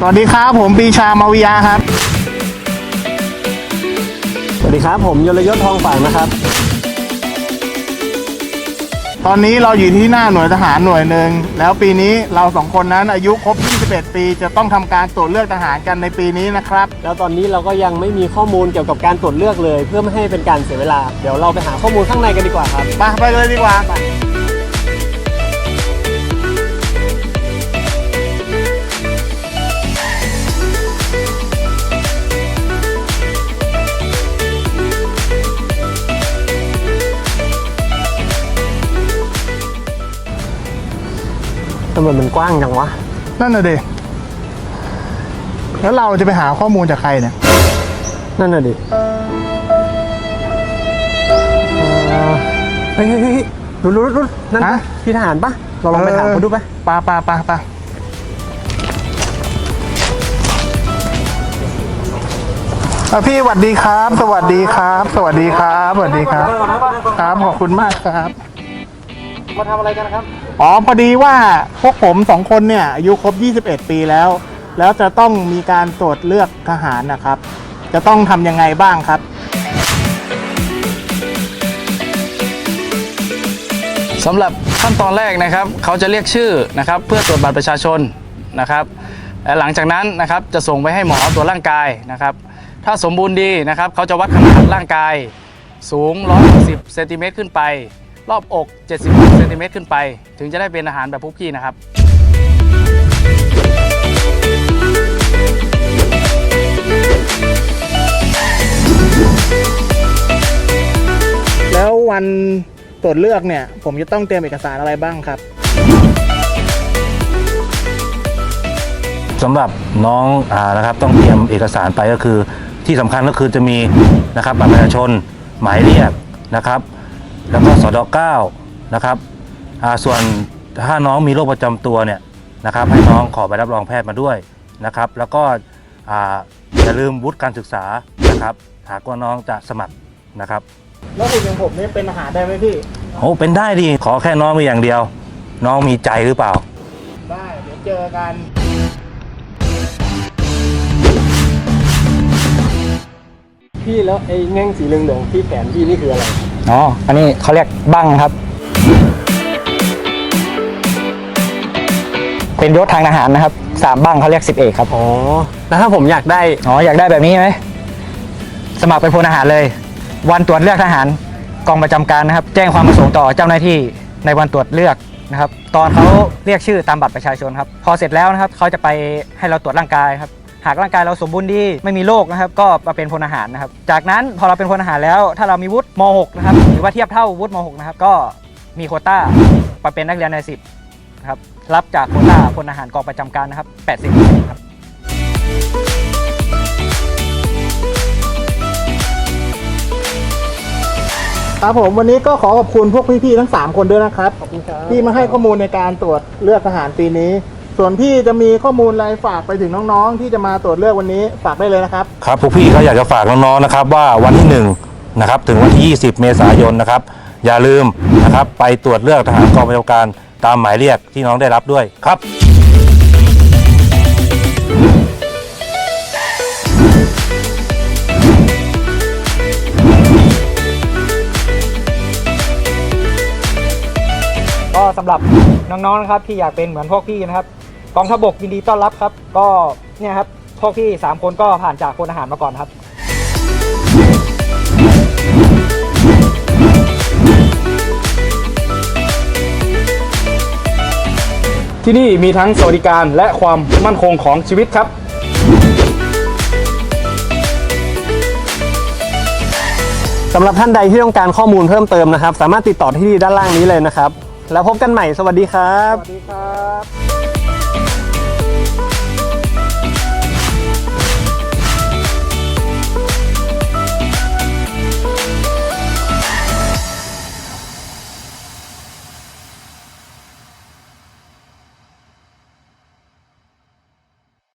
สวัสดีครับผมปีชามาวิยาครับ สวัสดีครับผมยลยศทองฝางนะครับ ตอนนี้เราอยู่ที่หน้าหน่วยทหารหน่วยหนึ่งแล้วปีนี้เราสองคนนั้นอายุครบ 21 ปีจะต้องทำการตรวจเลือกทหารกันในปีนี้นะครับ แล้วตอนนี้เราก็ยังไม่มีข้อมูลเกี่ยวกับการตรวจเลือกเลย เพื่อไม่ให้เป็นการเสียเวลา เดี๋ยวเราไปหาข้อมูลข้างในกันดีกว่าครับ มาไปเลยดีกว่า ทำไมมันกว้างจังวะ นั่นน่ะดิ แล้วเราจะไปหาข้อมูลจากใครเนี่ย นั่นน่ะดิเอ่อเฮ้ยเฮ้ยเฮ้ยรู้รู้รู้นั่นปะฮะ พี่ทหารปะเราลองไปถามเขาดูปะปาปาปาปาอะพี่สวัสดีครับ สวัสดีครับ สวัสดีครับ สวัสดีครับ ครับขอบคุณมากครับ มาทำอะไรกันนะครับ อ๋อพอดีว่าพวกผมสองคนเนี่ยอายุครบ 21 ปีแล้ว แล้วจะต้องมีการตรวจเลือกทหารนะครับ จะต้องทำยังไงบ้างครับ สำหรับขั้นตอนแรกนะครับ เขาจะเรียกชื่อนะครับเพื่อตรวจบัตรประชาชนนะครับและหลังจากนั้นนะครับจะส่งไปให้หมอตรวจร่างกายนะครับ ถ้าสมบูรณ์ดีนะครับ เขาจะวัดขนาดร่างกายสูง 160เซนติเมตรขึ้นไป รอบอก70เซนติเมตรขึ้นไป ถึงจะได้เป็นอาหารแบบพวกพี่นะครับแล้ววันตรวจเลือกเนี่ย ผมจะต้องเตรียมเอกสารอะไรบ้างครับสำหรับน้องอานะครับต้องเตรียมเอกสารไปก็คือ ที่สำคัญก็คือจะมีนะครับบัตรประชาชนหมายเรียกนะครับ แล้วก็สอดเก้านะครับอ่าส่วนถ้าน้องมีโรคประจำตัวเนี่ยนะครับ ให้น้องขอใบรับรองแพทย์มาด้วยนะครับ แล้วก็อ่าอย่าลืมวุฒิการศึกษานะครับหากว่าน้องจะสมัครนะครับ แล้วคุณอย่างผมเนี่ยเป็นทหารได้ไหมพี่โอ้เป็นได้ดีขอแค่น้องมีอย่างเดียว น้องมีใจหรือเปล่า ได้เดี๋ยวเจอกันพี่แล้วไอ้แง่งสีเหลืองๆที่แขนพี่นี่คืออะไร อ๋อ อันนี้เขาเรียกบังครับ เป็นยศทางทหารนะครับสามบังเขาเรียกสิบเอกครับอ๋อ แล้วถ้าผมอยากได้ อ๋ออยากได้แบบนี้ไหมสมัครเป็นพลทหารเลย วันตรวจเลือกทหารกองประจำการนะครับ แจ้งความประสงค์ต่อเจ้าหน้าที่ในวันตรวจเลือกนะครับ ตอนเขาเรียกชื่อตามบัตรประชาชนครับ พอเสร็จแล้วนะครับเขาจะไปให้เราตรวจร่างกายครับ หากร่างกายเราสมบูรณ์ดีไม่มีโรคนะครับก็มาเป็นพลทหารนะครับ จากนั้นพอเราเป็นพลทหารแล้ว ถ้าเรามีวุฒิม .6 นะครับหรือว่าเทียบเท่าวุฒิม .6 นะครับก็มีโควต้ามาเป็นนักเรียนใน10นะครับรับจากโควต้าพลทหารกองประจำการนะครับ 80ครับครับผมวันนี้ก็ขอขอบคุณพวกพี่ๆทั้ง 3 คนด้วยนะครับขอบคุณครับที่มาให้ข้อมูลในการตรวจเลือกทหารปีนี้ ส่วนพี่จะมีข้อมูลอะไรฝากไปถึงน้องๆ ที่จะมาตรวจเลือกวันนี้ฝากได้เลยนะครับ ครับพวกพี่ก็อยากจะฝากน้องๆนะครับ ว่าวันที่1นะครับถึงวันที่ 20 เมษายนนะครับ อย่าลืมนะครับ ไปตรวจเลือกทหารกองประจำการตามหมายเรียกที่น้องได้รับด้วยครับก็สำหรับน้องๆนะครับที่อยากเป็นเหมือนพวกพี่นะครับ กองทัพบกยินดีต้อนรับครับ ก็เนี่ยครับพวกพี่สามคนก็ผ่านจากพลทหารมาก่อนครับ ที่นี่มีทั้งสวัสดิการและความมั่นคงของชีวิตครับ สำหรับท่านใดที่ต้องการข้อมูลเพิ่มเติมนะครับ สามารถติดต่อที่ด้านล่างนี้เลยนะครับ แล้วพบกันใหม่สวัสดีครับ สวัสดีครับ